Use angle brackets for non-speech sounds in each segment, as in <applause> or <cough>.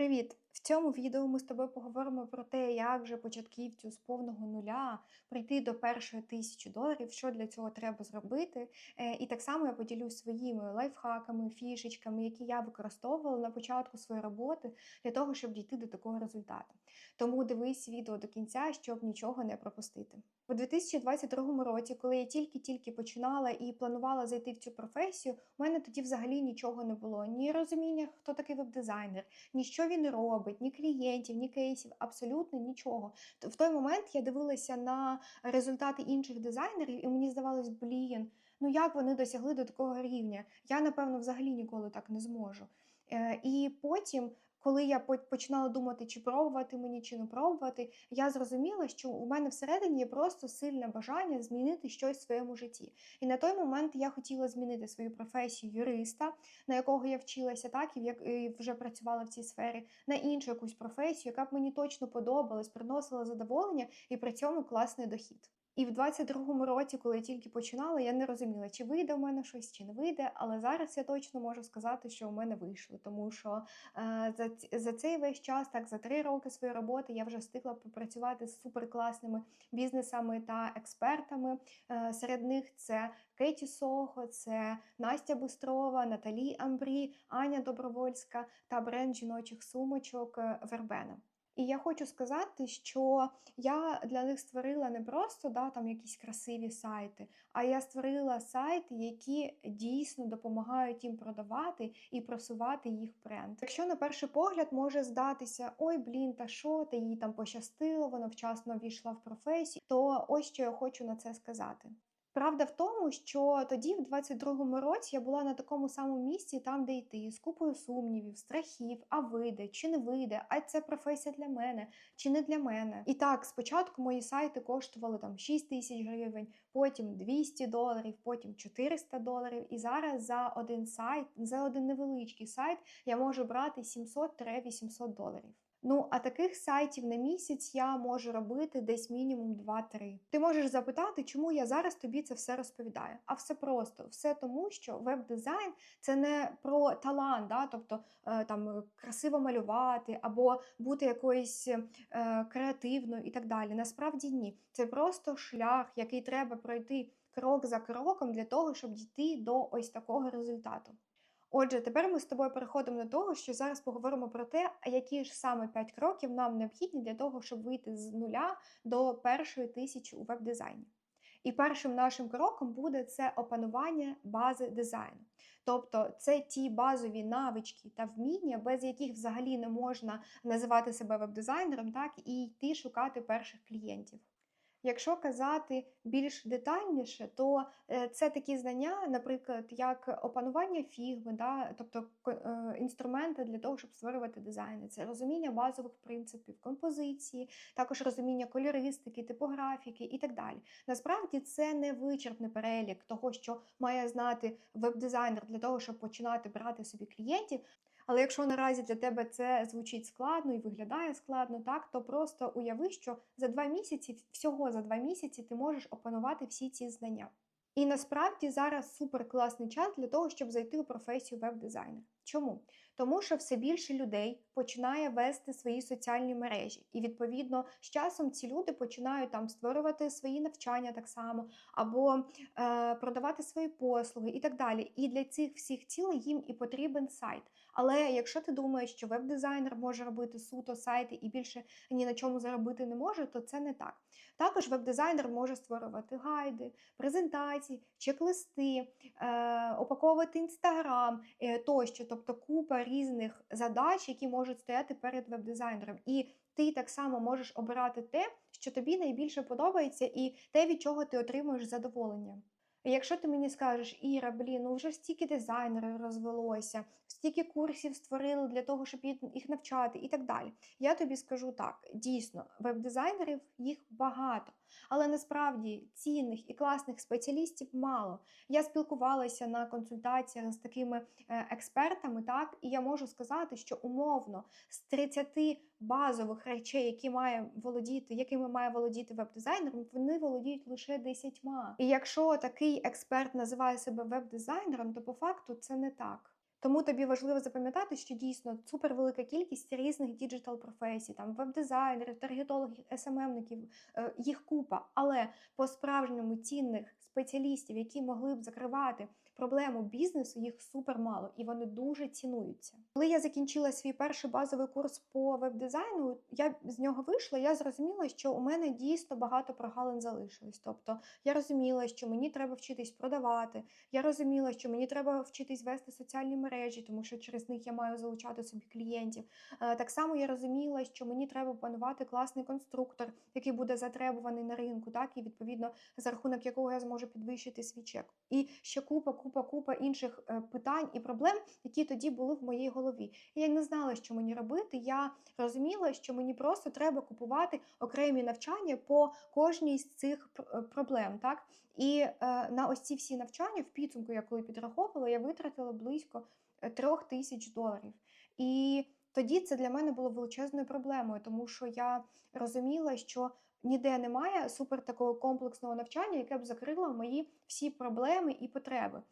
Привіт! В цьому відео ми з тобою поговоримо про те, як же початківцю з повного нуля прийти до першої тисячі доларів, що для цього треба зробити. Е, І так само я поділюсь своїми лайфхаками, фішечками, які я використовувала на початку своєї роботи для того, щоб дійти до такого результату. Тому дивись відео до кінця, щоб нічого не пропустити. У 2022 році, коли я тільки-тільки починала і планувала зайти в цю професію, у мене тоді взагалі нічого не було. Ні розуміння, хто такий веб-дизайнер, ні що він робить, ні клієнтів, ні кейсів, абсолютно нічого. В той момент я дивилася на результати інших дизайнерів, і мені здавалось, блін, ну як вони досягли до такого рівня? Я, напевно, взагалі ніколи так не зможу. Е, І потім, коли я починала думати, чи пробувати мені, чи не пробувати, я зрозуміла, що у мене всередині є просто сильне бажання змінити щось в своєму житті. І на той момент я хотіла змінити свою професію юриста, на якого я вчилася, так і як вже працювала в цій сфері, на іншу якусь професію, яка б мені точно подобалась, приносила задоволення і при цьому класний дохід. І в 22-му році, коли я тільки починала, я не розуміла, чи вийде в мене щось, чи не вийде. Але зараз я точно можу сказати, що у мене вийшло, тому що е, за, за цей весь час, так за три роки своєї роботи, я вже встигла попрацювати з суперкласними бізнесами та експертами. Е, серед них це Кеті Сохо, це Настя Бустрова, Наталі Амбрі, Аня Добровольська та бренд жіночих сумочок е, Вербена. І я хочу сказати, що я для них створила не просто да, там якісь красиві сайти, а я створила сайти, які дійсно допомагають їм продавати і просувати їх бренд. Якщо на перший погляд може здатися, ой, блін, та що, ти їй там пощастило, вона вчасно війшла в професію, то ось що я хочу на це сказати. Правда в тому, що тоді, в 22-му році, я була на такому самому місці, там, де й ти, з купою сумнівів, страхів, а вийде, чи не вийде, а це професія для мене, чи не для мене. І так, спочатку мої сайти коштували там 6 тисяч гривень, потім 200 доларів, потім 400 доларів. І зараз за один сайт, за один невеличкий сайт, я можу брати 700-800 доларів. Ну, а таких сайтів на місяць я можу робити десь мінімум 2-3. Ти можеш запитати, чому я зараз тобі це все розповідаю. А все просто, все тому, що веб-дизайн це не про талант, да? тобто е, там е, красиво малювати або бути якоюсь е, креативною і так далі. Насправді ні. Це просто шлях, який треба пройти крок за кроком для того, щоб дійти до ось такого результату. Отже, тепер ми з тобою переходимо до того, що зараз поговоримо про те, які ж саме 5 кроків нам необхідні для того, щоб вийти з нуля до першої тисячі у веб-дизайні. І першим нашим кроком буде це опанування бази дизайну. Тобто це ті базові навички та вміння, без яких взагалі не можна називати себе веб-дизайнером, так і йти шукати перших клієнтів. Якщо казати більш детальніше, то е, це такі знання, наприклад, як опанування фігми, да, тобто е, інструменти для того, щоб створювати дизайни, це розуміння базових принципів композиції, також розуміння кольористики, типографіки і так далі. Насправді це не вичерпний перелік того, що має знати веб-дизайнер для того, щоб починати брати собі клієнтів. Але якщо наразі для тебе це звучить складно і виглядає складно, так то просто уяви, що за два місяці, всього за два місяці, ти можеш опанувати всі ці знання. І насправді зараз супер класний час для того, щоб зайти у професію веб-дизайнер. Чому? Тому що все більше людей починає вести свої соціальні мережі, і відповідно з часом ці люди починають там створювати свої навчання так само, або е, продавати свої послуги і так далі. І для цих всіх цілей їм і потрібен сайт. Але якщо ти думаєш, що веб-дизайнер може робити суто сайти і більше ні на чому заробити не може, то це не так. Також веб-дизайнер може створювати гайди, презентації, чек-листи, е, упаковувати інстаграм е, тощо, тобто купа різних задач, які можуть стояти перед веб-дизайнером. І ти так само можеш обирати те, що тобі найбільше подобається, і те, від чого ти отримуєш задоволення. Якщо ти мені скажеш, Іра, блін, ну вже стільки дизайнерів розвелося, стільки курсів створили для того, щоб їх- їх навчати і так далі. Я тобі скажу так: дійсно, веб-дизайнерів їх багато, але насправді цінних і класних спеціалістів мало. Я спілкувалася на консультаціях з такими е, експертами, так, і я можу сказати, що умовно з 30 базових речей, які має володіти, якими має володіти веб-дизайнер, вони володіють лише 10. І якщо такий експерт називає себе веб-дизайнером, то по факту це не так. Тому тобі важливо запам'ятати, що дійсно супервелика кількість різних діджитал професій, там веб-дизайнерів, таргетологів, СММників, е, їх купа. Але по справжньому цінних спеціалістів, які могли б закривати проблему бізнесу, їх супер мало і вони дуже цінуються. Коли я закінчила свій перший базовий курс по веб-дизайну, я з нього вийшла. Я зрозуміла, що у мене дійсно багато прогалин залишилось. Тобто я розуміла, що мені треба вчитись продавати. Я розуміла, що мені треба вчитись вести соціальні мережі, тому що через них я маю залучати собі клієнтів. Е, Так само я розуміла, що мені треба панувати класний конструктор, який буде затребуваний на ринку, так і відповідно за рахунок якого я зможу підвищити свій чек. І ще купа, купа, купа інших е, питань і проблем, які тоді були в моїй голові. Я не знала, що мені робити. Я розуміла, що мені просто треба купувати окремі навчання по кожній з цих е, проблем. Так і е, на ось ці всі навчання в підсумку, я коли підраховувала, я витратила близько е, трьох тисяч доларів. І тоді це для мене було величезною проблемою, тому що я розуміла, що ніде немає супер такого комплексного навчання, яке б закрило мої всі проблеми і потреби.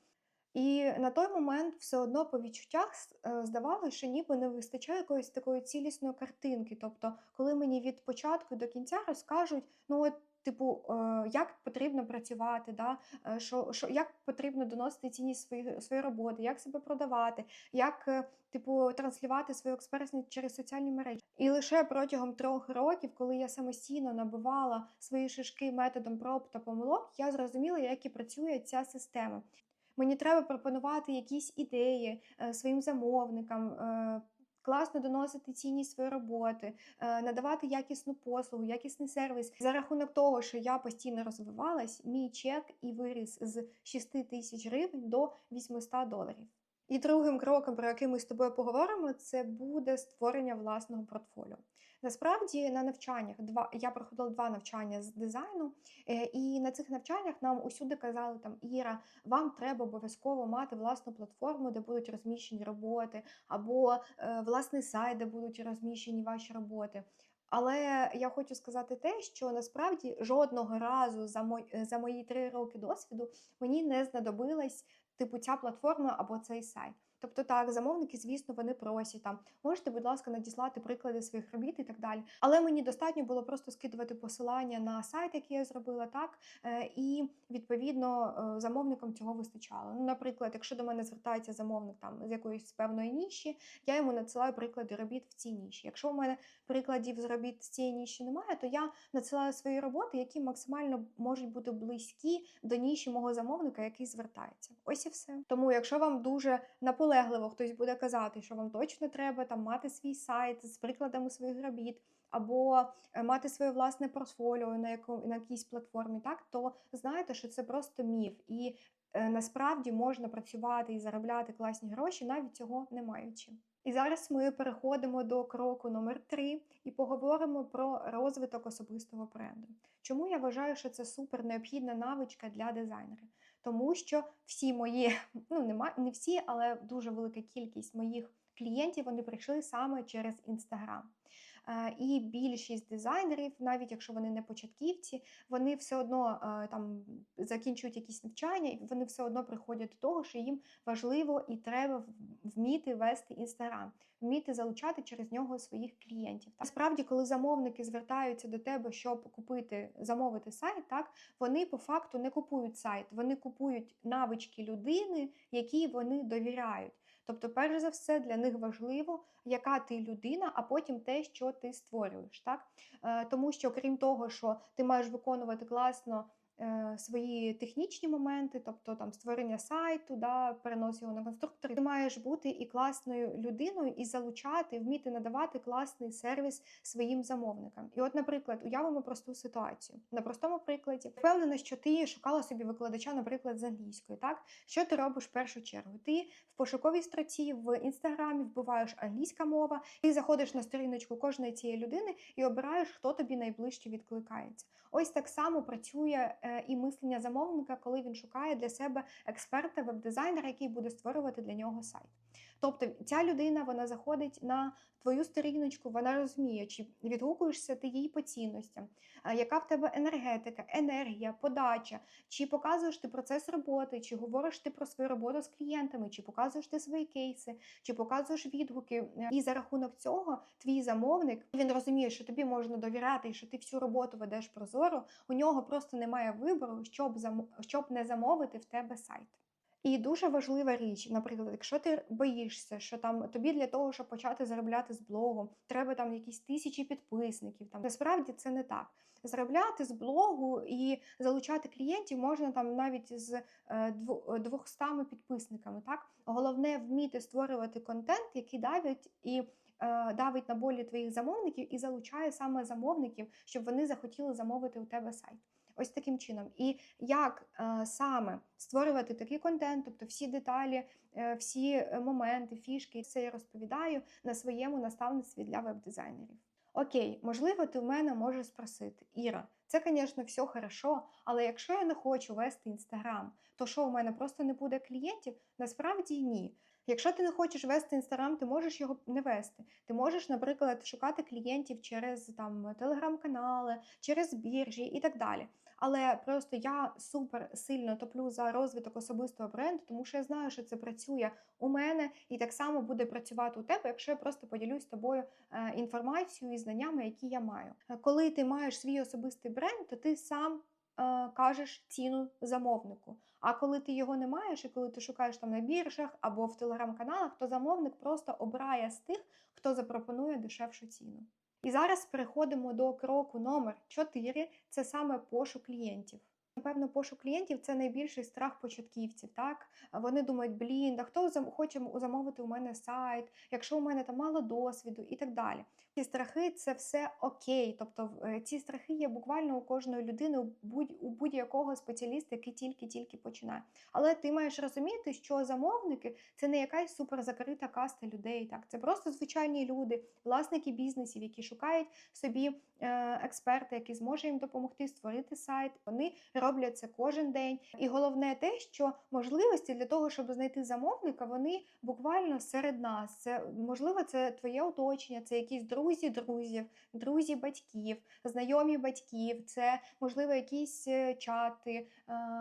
І на той момент все одно по відчуттях е, здавалося, що ніби не вистачає якоїсь такої цілісної картинки. Тобто, коли мені від початку до кінця розкажуть, ну от. Типу, е, як потрібно працювати, да? е, що, що, як потрібно доносити цінність свої, своєї роботи, як себе продавати, як типу, транслювати свою експертність через соціальні мережі. І лише протягом трьох років, коли я самостійно набивала свої шишки методом проб та помилок, я зрозуміла, як і працює ця система. Мені треба пропонувати якісь ідеї е, своїм замовникам, е, класно доносити цінність своєї роботи, е, надавати якісну послугу, якісний сервіс. За рахунок того, що я постійно розвивалась, мій чек і виріс з 6 тисяч гривень до 800 доларів. І другим кроком, про який ми з тобою поговоримо, це буде створення власного портфоліо. Насправді на навчаннях два я проходила два навчання з дизайну, е, і на цих навчаннях нам усюди казали там Іра, вам треба обов'язково мати власну платформу, де будуть розміщені роботи, або е, власний сайт, де будуть розміщені ваші роботи. Але я хочу сказати те, що насправді жодного разу за мої, за мої три роки досвіду мені не знадобилась типу ця платформа або цей сайт. Тобто так, замовники, звісно, вони просять там, можете, будь ласка, надіслати приклади своїх робіт і так далі. Але мені достатньо було просто скидувати посилання на сайт, який я зробила, так е, і відповідно е, замовникам цього вистачало. Ну, наприклад, якщо до мене звертається замовник там з якоїсь певної ніші, я йому надсилаю приклади робіт в цій ніші. Якщо у мене прикладів з робіт з цієї ніші немає, то я надсилаю свої роботи, які максимально можуть бути близькі до ніші мого замовника, який звертається. Ось і все. Тому, якщо вам дуже наполегливо хтось буде казати, що вам точно треба там мати свій сайт з прикладами своїх робіт. Або е, мати своє власне портфоліо на яку на якійсь платформі, так то знаєте, що це просто міф, і е, насправді можна працювати і заробляти класні гроші, навіть цього не маючи. І зараз ми переходимо до кроку номер 3 і поговоримо про розвиток особистого бренду. Чому я вважаю, що це супер необхідна навичка для дизайнера? Тому що всі мої, <laughs> ну нема не всі, але дуже велика кількість моїх клієнтів вони прийшли саме через інстаграм. Е, І більшість дизайнерів, навіть якщо вони не початківці, вони все одно е, там закінчують якісь навчання, і вони все одно приходять до того, що їм важливо і треба вміти вести інстаграм, вміти залучати через нього своїх клієнтів. Насправді, коли замовники звертаються до тебе, щоб купити, замовити сайт, так вони по факту не купують сайт, вони купують навички людини, якій вони довіряють. Тобто, перш за все, для них важливо, яка ти людина, а потім те, що ти створюєш. Так? Е, Тому що, крім того, що ти маєш виконувати класно свої технічні моменти, тобто там створення сайту, да, перенос його на конструктор, ти маєш бути і класною людиною, і залучати, вміти надавати класний сервіс своїм замовникам. І от, наприклад, уявимо просту ситуацію. На простому прикладі, впевнена, що ти шукала собі викладача, наприклад, з англійської. Так, що ти робиш в першу чергу? Ти в пошуковій строці в інстаграмі вбиваєш англійська мова, ти заходиш на сторіночку кожної цієї людини і обираєш, хто тобі найближче відкликається. Ось так само працює е, і мислення замовника, коли він шукає для себе експерта, веб-дизайнера, який буде створювати для нього сайт. Тобто ця людина вона заходить на твою сторіночку, вона розуміє, чи відгукуєшся ти їй по цінностям, яка в тебе енергетика, енергія, подача, чи показуєш ти процес роботи, чи говориш ти про свою роботу з клієнтами, чи показуєш ти свої кейси, чи показуєш відгуки. Е, І за рахунок цього твій замовник він розуміє, що тобі можна довіряти що ти всю роботу ведеш прозоро. У нього просто немає вибору, щоб щоб не замовити в тебе сайт. І дуже важлива річ, наприклад, якщо ти боїшся, що там тобі для того, щоб почати заробляти з блогу, треба там якісь тисячі підписників. Там насправді це не так. Заробляти з блогу і залучати клієнтів можна там навіть з е, дво- 200 підписниками. Так головне вміти створювати контент, який давить і е, давить на болі твоїх замовників і залучає саме замовників, щоб вони захотіли замовити у тебе сайт. Ось таким чином. І як е, саме створювати такий контент, тобто всі деталі, е, всі е, моменти, фішки, це я розповідаю на своєму наставництві для веб-дизайнерів. Окей, можливо, ти в мене можеш спросити, Іра, це, звісно, все хорошо, але якщо я не хочу вести інстаграм, то що у мене просто не буде клієнтів? Насправді ні. Якщо ти не хочеш вести інстаграм, ти можеш його не вести. Ти можеш, наприклад, шукати клієнтів через там телеграм-канали, через біржі і так далі. Але просто я супер сильно топлю за розвиток особистого бренду, тому що я знаю, що це працює у мене і так само буде працювати у тебе, якщо я просто поділюсь з тобою е, інформацією і знаннями, які я маю. Е, Коли ти маєш свій особистий бренд, то ти сам е, кажеш ціну замовнику. А коли ти його не маєш, і коли ти шукаєш там на біржах або в телеграм-каналах, то замовник просто обирає з тих, хто запропонує дешевшу ціну. І зараз переходимо до кроку номер 4 – це саме пошук клієнтів. Напевно, пошук клієнтів це найбільший страх початківців. Так вони думають, блін, да хто хоче замовити у мене сайт, якщо у мене там мало досвіду і так далі. Ці страхи це все окей. Тобто е, ці страхи є буквально у кожної людини, у будь у будь-якого спеціаліста, який тільки-тільки починає. Але ти маєш розуміти, що замовники це не якась суперзакрита каста людей. Так, це просто звичайні люди, власники бізнесів, які шукають собі е, експерта, який зможе їм допомогти створити сайт. Вони роблять це кожен день. І головне те, що можливості для того, щоб знайти замовника, вони буквально серед нас. Це можливо, це твоє оточення, це якісь друзі друзів, друзі батьків, знайомі батьків, це можливо якісь е, чати,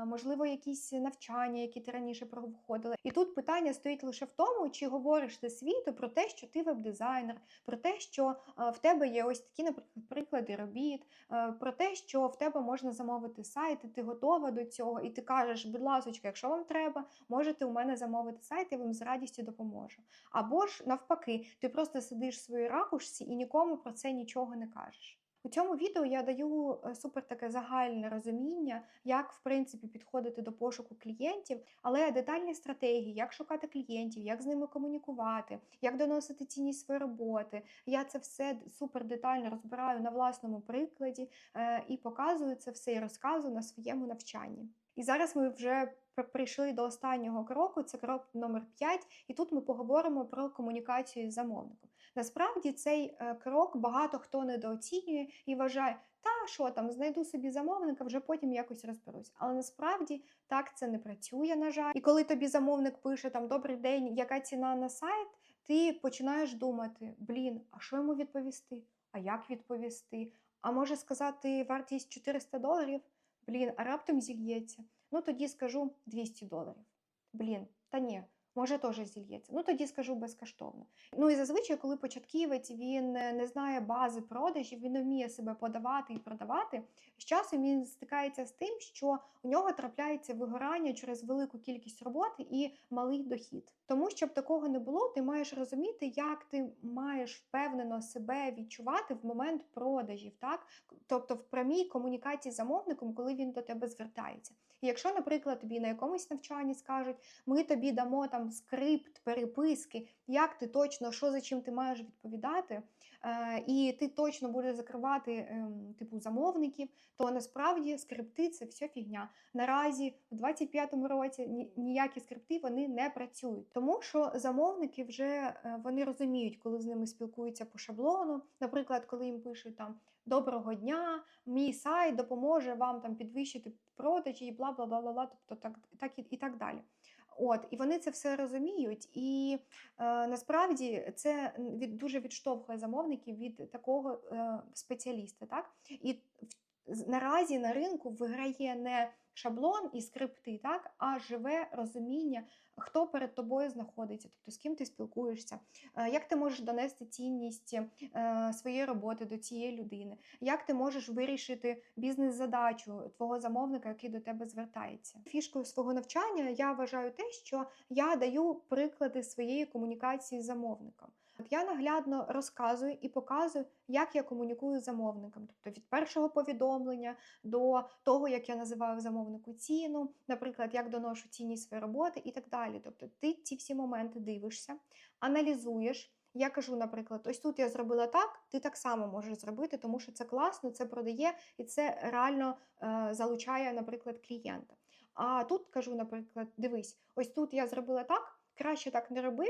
можливо, якісь навчання, які ти раніше проходила. І тут питання стоїть лише в тому, чи говориш ти світу про те, що ти веб-дизайнер, про те, що е, в тебе є ось такі, наприклад, приклади робіт, е, про те, що в тебе можна замовити сайт, і ти готова до цього, і ти кажеш, будь ласка, якщо вам треба, можете у мене замовити сайт, я вам з радістю допоможу. Або ж навпаки, ти просто сидиш в своїй ракушці і нікому про це нічого не кажеш. У цьому відео я даю е, супер таке загальне розуміння, як в принципі підходити до пошуку клієнтів, але детальні стратегії, як шукати клієнтів, як з ними комунікувати, як доносити цінність своєї роботи. Я це все супер детально розбираю на власному прикладі е, і показую це все і розказую на своєму навчанні. І зараз ми вже прийшли до останнього кроку, це крок номер 5, і тут ми поговоримо про комунікацію з замовником. Насправді цей е, крок багато хто недооцінює і вважає, та що там, знайду собі замовника, вже потім якось розберусь. Але насправді так це не працює, на жаль. І коли тобі замовник пише там Добрий день, яка ціна на сайт, ти починаєш думати: блін, а що йому відповісти? А як відповісти? А може сказати вартість 400 доларів? Блін, а раптом зільється. Ну тоді скажу 200 доларів. Блін, та ні, може теж зільється. Ну тоді скажу безкоштовно. Ну і зазвичай, коли початківець він е, не знає бази продажів, він не вміє себе подавати і продавати. З часом він стикається з тим, що у нього трапляється вигорання через велику кількість роботи і малий дохід. Тому щоб такого не було, ти маєш розуміти, як ти маєш впевнено себе відчувати в момент продажів, так тобто в прямій комунікації з замовником, коли він до тебе звертається. І якщо, наприклад, тобі на якомусь навчанні скажуть, ми тобі дамо там скрипт, переписки, як ти точно, що за чим ти маєш відповідати, е, і ти точно будеш закривати ем, типу замовників, то насправді скрипти це все фігня. Наразі в 25-му році ні- ніякі скрипти вони не працюють, тому що замовники вже е, вони розуміють, коли з ними спілкуються по шаблону. Наприклад, коли їм пишуть там доброго дня, мій сайт допоможе вам там підвищити продажі і бла бла бла бла бла, тобто так, так і, і так далі. От, і вони це все розуміють, і е, насправді це від дуже відштовхує замовників від такого е, спеціаліста. Так і в- наразі на ринку виграє не шаблон і скрипти, так а живе розуміння, хто перед тобою знаходиться, тобто з ким ти спілкуєшся, е, як ти можеш донести цінність е, своєї роботи до цієї людини, як ти можеш вирішити бізнес-задачу твого замовника, який до тебе звертається. Фішкою свого навчання я вважаю те, що я даю приклади своєї комунікації з замовником. От я наглядно розказую і показую, як я комунікую з замовником, тобто від першого повідомлення до того, як я називаю замовнику ціну, наприклад, як доношу цінність своєї роботи і так далі. Тобто ти ці всі моменти дивишся, аналізуєш. Я кажу, наприклад, ось тут я зробила так, ти так само можеш зробити, тому що це класно, це продає і це реально е, залучає, наприклад, клієнта. А тут кажу, наприклад, дивись, ось тут я зробила так, краще так не роби,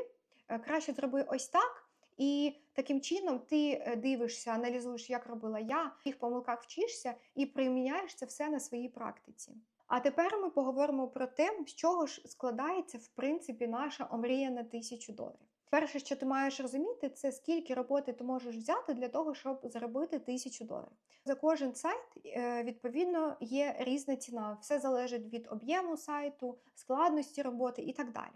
краще зроби ось так. І таким чином ти е, дивишся, аналізуєш, як робила я, в їх помилках вчишся і приміняєш це все на своїй практиці. А тепер ми поговоримо про те, з чого ж складається в принципі наша омріяна тисячу доларів. Перше, що ти маєш розуміти, це скільки роботи ти можеш взяти для того, щоб заробити тисячу доларів. За кожен сайт е, відповідно є різна ціна. Все залежить від об'єму сайту, складності роботи і так далі.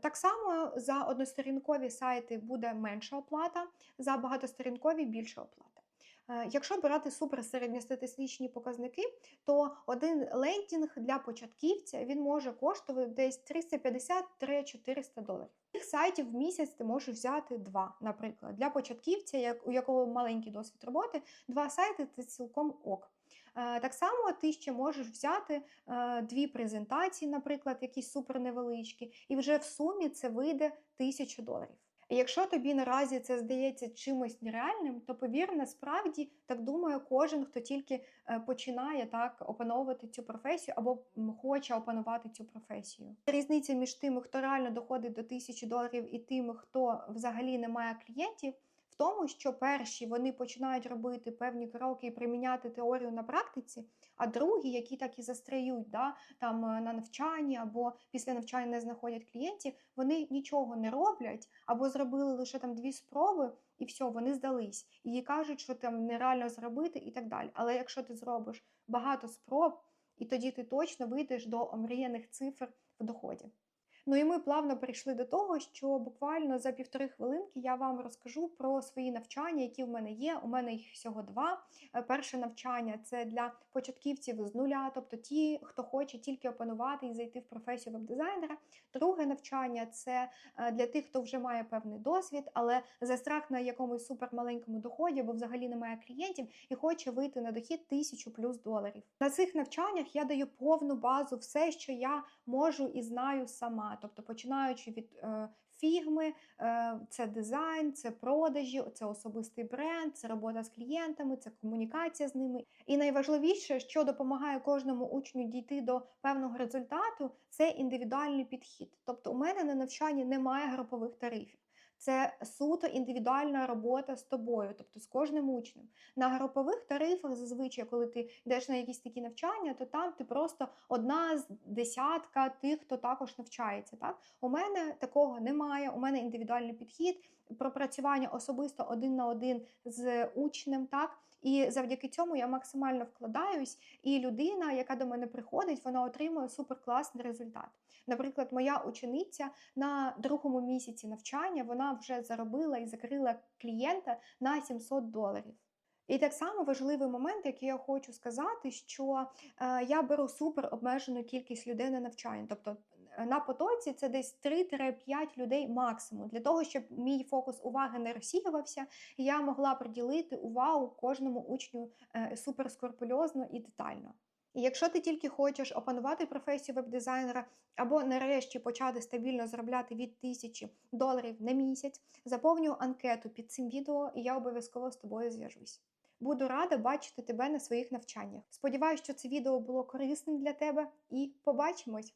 Так само за односторінкові сайти буде менша оплата, за багатосторінкові більша оплата. Е, Якщо брати суперсередньостатистичні показники, то один лендінг для початківця він може коштувати десь 350-400 доларів. Цих сайтів в місяць ти можеш взяти два, наприклад. Для початківця, у якого маленький досвід роботи, два сайти це цілком ок. Е, Так само ти ще можеш взяти е, дві презентації, наприклад, якісь супер невеличкі, і вже в сумі це вийде тисячу доларів. Якщо тобі наразі це здається чимось нереальним, то повір, насправді так думає кожен, хто тільки е, починає так опановувати цю професію або хоче опанувати цю професію. Різниця між тими, хто реально доходить до тисячі доларів, і тими, хто взагалі не має клієнтів. В тому, що перші вони починають робити певні кроки і приміняти теорію на практиці, а другі, які так і застряють да, там е, на навчанні або після навчання не знаходять клієнтів, вони нічого не роблять або зробили лише там дві спроби, і все, вони здались. І кажуть, що там нереально зробити і так далі. Але якщо ти зробиш багато спроб, і тоді ти точно вийдеш до омріяних цифр в доході. Ну і ми плавно перейшли до того, що буквально за півтори хвилинки я вам розкажу про свої навчання, які в мене є. У мене їх всього два. Е, Перше навчання це для початківців з нуля, тобто ті, хто хоче тільки опанувати і зайти в професію веб-дизайнера. Друге навчання це е, для тих, хто вже має певний досвід, але застрах на якомусь супермаленькому доході, бо взагалі немає клієнтів і хоче вийти на дохід тисячу плюс доларів. На цих навчаннях я даю повну базу, все, що я можу і знаю сама. Тобто, починаючи від е, фігми, е, це дизайн, це продажі, це особистий бренд, це робота з клієнтами, це комунікація з ними. І найважливіше, що допомагає кожному учню дійти до певного результату, це індивідуальний підхід. Тобто, у мене на навчанні немає групових тарифів. Це суто індивідуальна робота з тобою, тобто з кожним учнем. На групових тарифах, зазвичай, коли ти йдеш на якісь такі навчання, то там ти просто одна з десятка тих, хто також навчається. Так? У мене такого немає. У мене індивідуальний підхід, пропрацювання особисто один на один з учнем. Так? І завдяки цьому я максимально вкладаюсь, і людина, яка до мене приходить, вона отримує суперкласний результат. Наприклад, моя учениця на другому місяці навчання вона вже заробила і закрила клієнта на 700 доларів. І так само важливий момент, який я хочу сказати, що е, я беру супер обмежену кількість людей на навчання. Тобто е, на потоці це десь 3-5 людей максимум, для того, щоб мій фокус уваги не розсіювався, і я могла приділити увагу кожному учню е, супер скрупульозно і детально. І якщо ти тільки хочеш опанувати професію веб-дизайнера або нарешті почати стабільно заробляти від тисячі доларів на місяць, заповнюю анкету під цим відео, і я обов'язково з тобою зв'яжусь. Буду рада бачити тебе на своїх навчаннях. Сподіваюсь, що це відео було корисним для тебе, і побачимось!